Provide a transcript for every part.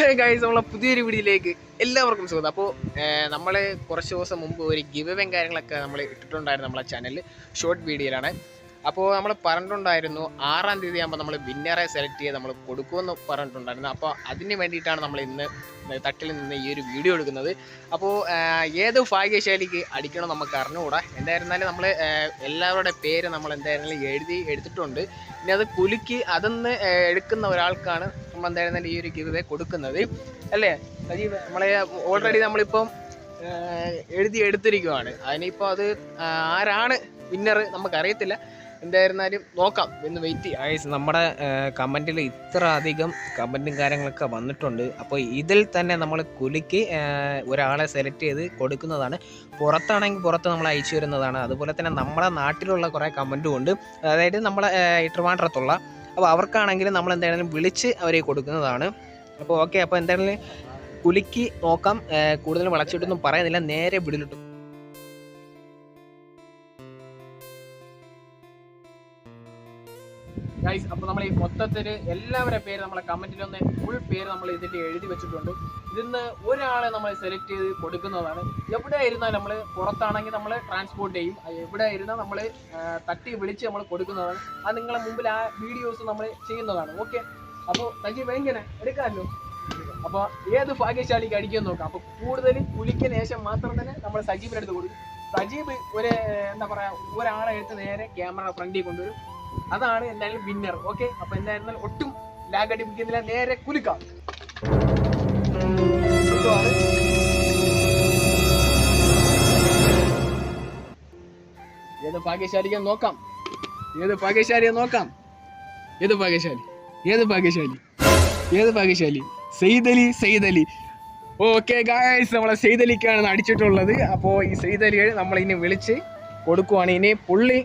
Guys നമ്മളെ പുതിയൊരു വീഡിയോയിലേക്ക് എല്ലാവർക്കും സുഖം അപ്പോൾ നമ്മൾ കുറച്ച് ദിവസം മുമ്പ് ഒരു ഗിവ് എവൻ കാര്യങ്ങളൊക്കെ നമ്മൾ ഇട്ടിട്ടുണ്ടായിരുന്നു നമ്മളെ ചാനലിൽ ഷോർട്ട് വീഡിയോയിലാണ് അപ്പോൾ നമ്മൾ പറഞ്ഞിട്ടുണ്ടായിരുന്നു ആറാം തീയതി ആകുമ്പോൾ നമ്മൾ വിന്നറെ സെലക്ട് ചെയ്ത് നമ്മൾ കൊടുക്കുമെന്ന് പറഞ്ഞിട്ടുണ്ടായിരുന്നു. അപ്പോൾ അതിന് വേണ്ടിയിട്ടാണ് നമ്മൾ ഇന്ന് തട്ടിൽ നിന്ന് ഈ ഒരു വീഡിയോ എടുക്കുന്നത്. അപ്പോൾ ഏത് ഭാഗ്യശാലിക്ക് അടിക്കണം നമുക്ക് അറിഞ്ഞുകൂടാ. എന്തായിരുന്നാലും നമ്മൾ എല്ലാവരുടെ പേര് നമ്മൾ എന്തായിരുന്നാലും എഴുതി എടുത്തിട്ടുണ്ട്. ഇനി അത് കുലുക്കി അതൊന്ന് എടുക്കുന്ന ഒരാൾക്കാണ് നമ്മൾ എന്തായിരുന്നാലും ഈ ഒരു ഗിവ് കൊടുക്കുന്നത്. അല്ലേ? സജീവ് നമ്മളെ ഓൾറെഡി നമ്മളിപ്പം എഴുതി എടുത്തിരിക്കുവാണ്. അതിനിപ്പോൾ അത് ആരാണ് വിന്നർ നമുക്കറിയത്തില്ല എന്തായിരുന്നാലും നോക്കാം. എന്ന് വെയിറ്റ് ചെയ്യാം. നമ്മുടെ കമന്റിൽ ഇത്ര അധികം കമന്റും കാര്യങ്ങളൊക്കെ വന്നിട്ടുണ്ട്. അപ്പോൾ ഇതിൽ തന്നെ നമ്മൾ കുലുക്കി ഒരാളെ സെലക്ട് ചെയ്ത് കൊടുക്കുന്നതാണ്. പുറത്താണെങ്കിൽ പുറത്ത് നമ്മൾ അയച്ചു വരുന്നതാണ് അതുപോലെ തന്നെ നമ്മുടെ നാട്ടിലുള്ള കുറേ കമന്റും ഉണ്ട്. അതായത് നമ്മളെ ട്രിവാൻഡ്രത്തുള്ള. അപ്പോൾ അവർക്കാണെങ്കിൽ നമ്മൾ എന്തായാലും വിളിച്ച് അവരെ കൊടുക്കുന്നതാണ്. അപ്പോൾ ഓക്കെ അപ്പോൾ എന്തായാലും കുലുക്കി നോക്കാം. കൂടുതൽ വളച്ചിട്ടൊന്നും പറയുന്നില്ല. നേരെ വിടിലിട്ടു ഗൈസ് അപ്പോൾ നമ്മൾ ഈ മൊത്തത്തിൽ എല്ലാവരുടെ പേര് നമ്മളെ കമന്റിലൊന്ന് ഫുൾ പേര് നമ്മൾ ഇതിൽ എഴുതി വെച്ചിട്ടുണ്ട്. ഇതിന്ന് ഒരാളെ നമ്മൾ സെലക്ട് ചെയ്ത് കൊടുക്കുന്നതാണ്. എവിടെ ഇരുന്നാൽ നമ്മൾ പുറത്താണെങ്കിൽ നമ്മൾ ട്രാൻസ്പോർട്ട് ചെയ്യും. എവിടെ ഇരുന്നാൽ നമ്മൾ തട്ടി വിളിച്ച് നമ്മൾ കൊടുക്കുന്നതാണ്. അത് നിങ്ങളെ മുമ്പിൽ ആ വീഡിയോസ് നമ്മൾ ചെയ്യുന്നതാണ്. ഓക്കെ അപ്പോൾ തജി എങ്ങനെ എടുക്കാമല്ലോ? അപ്പോൾ ഏത് ഭാഗ്യശാലിക്ക് അടിക്കാൻ നോക്കാം. അപ്പോൾ കൂടുതൽ കുലിക്കുന്ന ശേഷം മാത്രം തന്നെ നമ്മൾ സജീവിന്റെ അടുത്ത് കൊടുക്കും. സജീവ് ഒരു എന്താ പറയുക ഒരാളെ എടുത്ത് നേരെ ക്യാമറ ഫ്രണ്ടിൽ കൊണ്ടുവരും. അതാണ് എന്തായാലും വിന്നർ ഓക്കെ അപ്പൊ എന്തായിരുന്നാൽ ഒട്ടും ലാഗ് അടിപ്പിക്കുന്നില്ല. നേരെ കുലുക്കാം. ഏത് ഭാഗ്യശാലിക്ക് നോക്കാം? ഏത് ഭാഗ്യശാലിയെ നോക്കാം? ഏത് ഭാഗ്യശാലി? ഏത് ഭാഗ്യശാലി? ഏത് ഭാഗ്യശാലി? സെയ്തലി സെയ്തലി ഓക്കെ ഗായ്സ് നമ്മളെ സെയ്തലിക്കാണ് അടിച്ചിട്ടുള്ളത്. അപ്പോൾ ഈ സെയ്തലിയെ നമ്മൾ ഇനി വിളിച്ച് കൊടുക്കുവാണ്. ഇനി പുള്ളി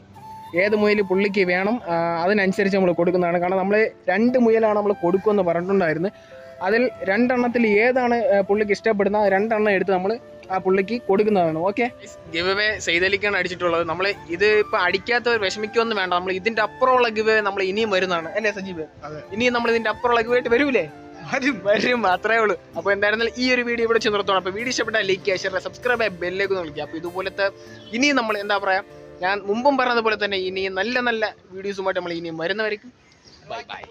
ഏത് മുയൽ പുള്ളിക്ക് വേണം അതിനനുസരിച്ച് നമ്മൾ കൊടുക്കുന്നതാണ്. കാരണം നമ്മൾ രണ്ട് മുയലാണ് നമ്മൾ കൊടുക്കുമെന്ന് പറഞ്ഞിട്ടുണ്ടായിരുന്നു. അതിൽ രണ്ടെണ്ണത്തിൽ ഏതാണ് പുള്ളിക്ക് ഇഷ്ടപ്പെടുന്ന രണ്ടെണ്ണം എടുത്ത് നമ്മൾ ആ പുള്ളിക്ക് കൊടുക്കുന്നതാണ്. ഓക്കെ ഗിവ് അവേ സെയ്തലിക്കാണ് അടിച്ചിട്ടുള്ളത്. നമ്മൾ ഇത് ഇപ്പൊ അടിക്കാത്തവർ വിഷമിക്കൊന്നും വേണ്ട. നമ്മൾ ഇതിന്റെ അപ്പുറമുള്ള ഗിവ് നമ്മൾ ഇനിയും വരുന്നതാണ്. അല്ലേ സജീവ്? ഇനിയും നമ്മൾ ഇതിന്റെ അപ്പുറമുള്ള ഗിവ് ആയിട്ട് വരൂലേ? വരും വരും അത്രേ ഉള്ളൂ. അപ്പോൾ എന്തായിരുന്നാലും ഈ ഒരു വീഡിയോ ഇവിടെ ചെന്നിടത്തോളം അപ്പൊ അപ്പോൾ വീഡിയോ ഇഷ്ടപ്പെട്ടാൽ ലൈക്ക് ചെയ്യുക ഷെയർ സബ്സ്ക്രൈബ് ബെല്ലേക്ക് വിളിക്കുക. അപ്പോൾ ഇതുപോലത്തെ ഇനിയും നമ്മൾ എന്താ പറയാ ഞാൻ മുമ്പും പറഞ്ഞതുപോലെ തന്നെ ഇനി നല്ല നല്ല വീഡിയോസുമായിട്ട് നമ്മൾ ഇനിയും വരുന്നവർക്ക് ബൈ ബൈ